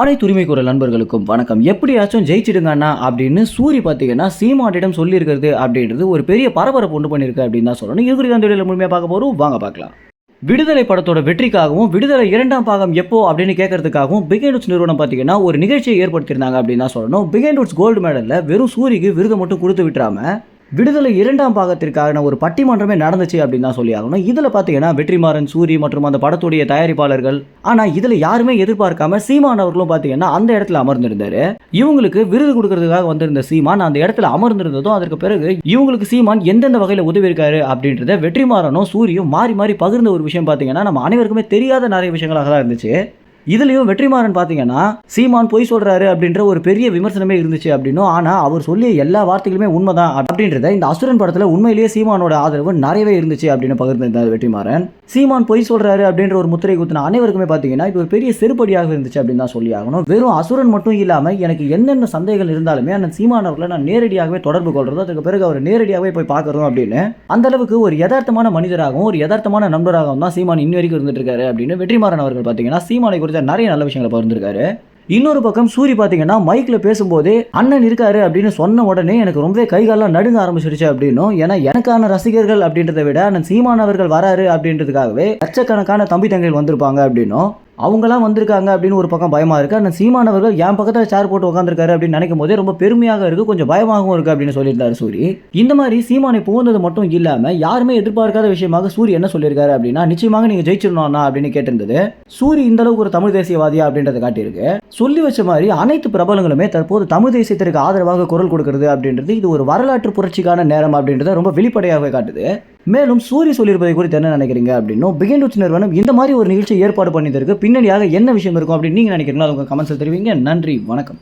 அனைத்து உரிமை குரல் நண்பர்களுக்கும் வணக்கம். எப்படியாச்சும் ஜெயிச்சிடுங்கண்ணா அப்படின்னு சூரி பார்த்தீங்கன்னா சீமாட்டிடம் சொல்லியிருக்கிறது அப்படின்றது ஒரு பெரிய பரபரப்பு ஒன்று பண்ணியிருக்கு அப்படின்னு தான் சொல்லணும். இது அந்த வீடியோவில் முழுமையாக பார்க்க போகிறோம் வாங்க பார்க்கலாம். விடுதலை படத்தோட வெற்றிக்காகவும் விடுதலை இரண்டாம் பாகம் எப்போ அப்படின்னு கேட்கறதுக்காகவும் பிகேண்டுட்ஸ் நிறுவனம் பார்த்தீங்கன்னா ஒரு நிகழ்ச்சியை ஏற்படுத்தியிருந்தாங்க அப்படின்னு தான் சொல்லணும். பிகேண்டுட்ஸ் கோல்டு மெடலில் வெறும் சூரிக்கு விருதை மட்டும் கொடுத்து விட்டுறாமல் விடுதலை இரண்டாம் பாகத்திற்கான ஒரு பட்டிமன்றமே நடந்துச்சு அப்படின்னு தான் சொல்லி ஆகணும். இதில் பார்த்தீங்கன்னா வெற்றிமாறன் சூரி மற்றும் அந்த படத்துடைய தயாரிப்பாளர்கள் ஆனால் இதில் யாருமே எதிர்பார்க்காம சீமான் அவர்களும் பார்த்தீங்கன்னா அந்த இடத்துல அமர்ந்திருந்தார். இவங்களுக்கு விருது கொடுக்கறதுக்காக வந்திருந்த சீமான் அந்த இடத்துல அமர்ந்திருந்ததும் அதற்கு பிறகு இவங்களுக்கு சீமான் எந்தெந்த வகையில் உதவி இருக்காரு அப்படின்றத வெற்றிமாறனும் சூரியும் மாறி மாறி பகிர்ந்த ஒரு விஷயம் பார்த்தீங்கன்னா நம்ம அனைவருக்குமே தெரியாத நிறைய விஷயங்களாக தான் இருந்துச்சு. இதுலயும் வெற்றிமாறன் பார்த்தீங்கன்னா சீமான் பொய் சொல்றாரு அப்படின்ற ஒரு பெரிய விமர்சனமே இருந்துச்சு அப்படின்னும் ஆனா அவர் சொல்லிய எல்லா வார்த்தைகளுமே உண்மைதான் அப்படின்றத இந்த அசுரன் படத்துல உண்மையிலேயே சீமானோட ஆதரவு நிறையவே இருந்துச்சு அப்படின்னு பகிர்ந்திருந்தார் வெற்றிமாறன். சீமான் பொய் சொல்றாரு அப்படின்ற ஒரு முத்திரை குத்தின அனைவருக்குமே பார்த்தீங்கன்னா இது ஒரு பெரிய செருப்படியாக இருந்துச்சு அப்படின்னு தான் சொல்லி ஆகணும். வெறும் அசுரன் மட்டும் இல்லாம எனக்கு என்னென்ன சந்தேகங்கள் இருந்தாலுமே அந்த சீமான் அவர்களை நான் நேரடியாகவே தொடர்பு கொள்றதும் அதுக்கு பிறகு அவர் நேரடியாகவே போய் பார்க்கறதும் அப்படின்னு அந்த அளவுக்கு ஒரு யதார்த்தமான மனிதராகவும் ஒரு யதார்த்தமான நண்பராகவும் தான் சீமான் இன்ன வரைக்கும் இருந்துட்டு இருக்காரு அப்படின்னு வெற்றிமாறன் அவர்கள் பார்த்தீங்கன்னா சீமானை குறித்து நிறைய நல்ல விஷயங்களை பகிர்ந்திருக்காரு. இன்னொரு பக்கம் சூரி பார்த்தீங்கன்னா மைக்கில் பேசும்போதே அண்ணன் இருக்காரு அப்படின்னு சொன்ன உடனே எனக்கு ரொம்பவே கைகாலாம் நடுங்க ஆரம்பிச்சிருச்சு அப்படின்னும். ஏன்னா எனக்கான ரசிகர்கள் அப்படின்றத விட அண்ணன் சீமானவர்கள் வராரு அப்படின்றதுக்காகவே லட்சக்கணக்கான தம்பி தங்கைகள் வந்திருப்பாங்க அப்படின்னும். அவங்களாம் வந்திருக்காங்க அப்படின்னு ஒரு பக்கம் பயமாக இருக்குது அந்த சீமானவர்கள் என் பக்கத்தில் சேர் போட்டு உட்காந்துருக்காரு அப்படின்னு நினைக்கும் போதே ரொம்ப பெருமையாக இருக்குது கொஞ்சம் பயமாகவும் இருக்குது அப்படின்னு சொல்லியிருந்தாரு சூரி. இந்த மாதிரி சீமானை புகுந்தது மட்டும் இல்லாமல் யாருமே எதிர்பார்க்காத விஷயமாக சூரி என்ன சொல்லியிருக்காரு அப்படின்னா நிச்சயமாக நீங்கள் ஜெயிச்சிடணும்னா அப்படின்னு கேட்டிருந்தது. சூரி இந்த அளவுக்கு ஒரு தமிழ் தேசியவாதியா அப்படின்றத காட்டியிருக்கு. சொல்லி வச்ச மாதிரி அனைத்து பிரபலங்களுமே தற்போது தமிழ் தேசியத்திற்கு ஆதரவாக குரல் கொடுக்கிறது அப்படின்றது இது ஒரு வரலாற்று புரட்சிக்கான நேரம் அப்படின்றத ரொம்ப வெளிப்படையாகவே காட்டுது. மேலும் சூரிய சொல்லியிருப்பதை குறித்து என்ன நினைக்கிறீங்க அப்படின்னும் பிகின் டுச் நிறுவனம் இந்த மாதிரி ஒரு நிகழ்ச்சி ஏற்பாடு பண்ணியதற்கு பின்னணியாக என்ன விஷயம் இருக்கும் அப்படின்னு நீங்கள் நினைக்கிறீங்களோ அது உங்க கமெண்ட்ஸில் தெரிவிங்க. நன்றி வணக்கம்.